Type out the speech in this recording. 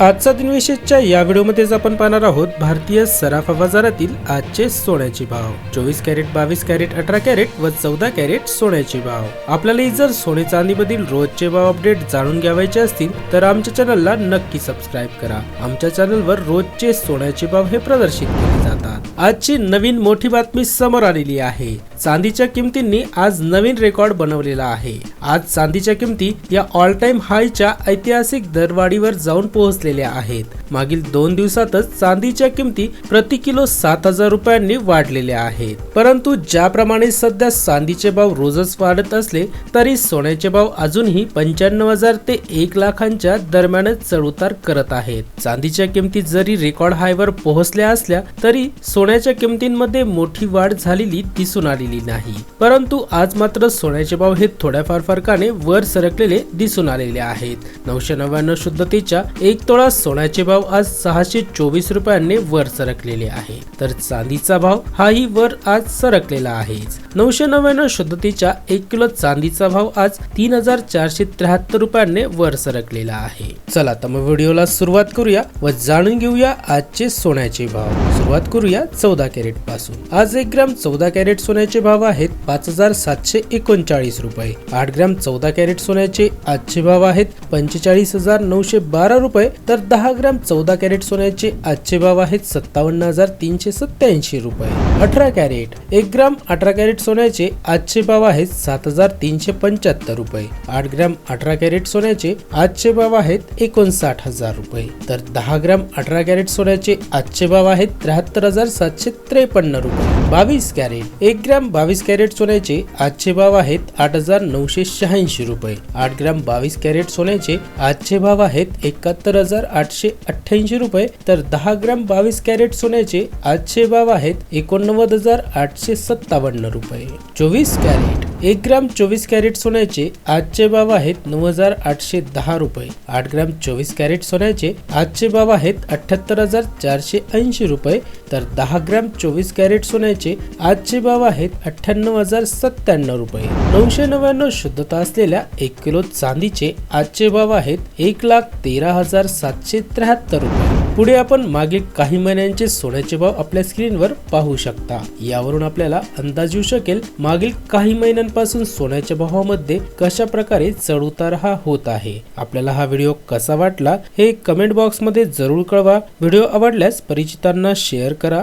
आजचा दिनविशेषच्या या व्हिडिओमध्येच आपण पाहणार आहोत भारतीय सराफा बाजारातील आजचे सोन्याचे भाव. चोवीस कॅरेट बावीस कॅरेट अठरा कॅरेट व चौदा कॅरेट सोन्याचे भाव. आपल्यालाही जर सोने चांदीमधील रोजचे भाव अपडेट जाणून घ्यावायचे असतील तर आमच्या चॅनलला नक्की सबस्क्राईब करा. आमच्या चॅनलवर रोजचे सोन्याचे भाव हे प्रदर्शित केले जातात. आजची नवीन मोठी बातमी समोर आलेली आहे. चांदीच्या किमतींनी आज नवीन रेकॉर्ड बनवलेला आहे. आज चांदीच्या किमती या ऑल टाइम हायच्या ऐतिहासिक दरवाढीवर जाऊन पोहोचलेल्या आहेत. मागील दोन दिवसातच चांदीच्या किमती प्रति किलो सात हजार रुपयांनी वाढलेल्या आहेत. परंतु ज्याप्रमाणे सध्या चांदीचे भाव रोजच वाढत असले तरी सोन्याचे भाव अजूनही पंच्याण्णव हजार ते एक लाखांच्या दरम्यानच चढउतार करत आहेत. चांदीच्या किमती जरी रेकॉर्ड हायवर पोहोचल्या असल्या तरी सोन्याच्या किमतींमध्ये मोठी वाढ झालेली दिसून आलेली नाही. परंतु आज मात्र सोन्याचे भाव हे थोड्याफार फरकाने वर सरकलेले दिसून आलेले आहेत. नऊशे नव्याण्णव शुद्धतेच्या एक तोळा सोन्याचे भाव आज सहाशे चोवीस रुपयांनी वर सरकलेले आहे. तर चांदीचा भाव हाही वर आज सरकलेला आहे नऊशे नव्याण्णव शुद्धतेच्या एक किलो चांदीचा भाव आज तीन हजार चारशे त्र्याहत्तर रुपयांनी वर सरकलेला आहे. चला तर मग व्हिडिओला सुरुवात करूया व जाणून घेऊया आजचे सोन्याचे भाव. सुरुवात करूया चौदा कॅरेटपासून. आज एक ग्राम चौदा कॅरेट सोन्याचे भाव आहेत पाच हजार सातशे एकोणचाळीस रुपये. आठ ग्राम चौदा कॅरेट सोन्याचे आजचे भाव आहेत पंचेचाळीस हजार नऊशे बारा रुपये. तर दहा ग्राम चौदा कॅरेट सोन्याचे आजचे भाव आहेत सत्तावन्न हजार तीनशे सत्याऐंशी रुपये. अठरा कॅरेट एक ग्राम अठरा कॅरेट सोन्याचे आजचे भाव आहेत सात हजार तीनशे पंच्याहत्तर रुपये. आठ ग्राम अठरा कॅरेट सोन्याचे आजचे भाव आहेत एकोणसाठ हजार रुपये. तर दहा ग्राम अठरा कॅरेट सोन्याचे आजचे भाव आहेत त्र्याहत्तर हजार सातशे त्रेपन्न रुपये. बावीस कॅरेट. एक ग्राम बावीस कॅरेट सोन्याचे आजचे भाव आहेत आठ हजार नऊशे शहाऐंशी रुपये. आठ ग्राम बावीस कॅरेट सोन्याचे आजचे भाव आहेत एकाहत्तर हजार आठशे अठ्ठ्याऐंशी रुपये. तर दहा ग्राम बावीस कॅरेट सोन्याचे आजचे भाव आहेत एकोणनव्वद हजार आठशे सत्तावन्न रुपये. चोवीस कॅरेट. एक ग्राम चोवीस कॅरेट सोन्याचे आजचे भाव आहेत नऊ हजार आठशे दहा रुपये. आठ ग्राम चोवीस कॅरेट सोन्याचे आजचे भाव आहेत अठ्याहत्तर हजार चारशे ऐंशी रुपये. तर दहा ग्राम चोवीस कॅरेट सोन्याचे आजचे भाव आहेत अठ्ठ्याण्णव हजार सत्त्याण्णव रुपये. नऊशे नव्याण्णव शुद्धता असलेल्या एक किलो चांदीचे आजचे भाव आहेत एक लाख तेरा हजार सातशे त्र्याहत्तर रुपये. पुढे आपण मागील काही महिन्यांचे सोन्याचे भाव आपल्या स्क्रीनवर पाहू शकता. यावरून आपल्याला अंदाज येऊ शकेल मागील काही महिन्यांपासून सोन्याच्या भावामध्ये कशा प्रकारे चढ उतार हा होत आहे. आपल्याला हा व्हिडिओ कसा वाटला हे कमेंट बॉक्समध्ये जरूर कळवा. व्हिडिओ आवडल्यास परिचितांना शेअर करा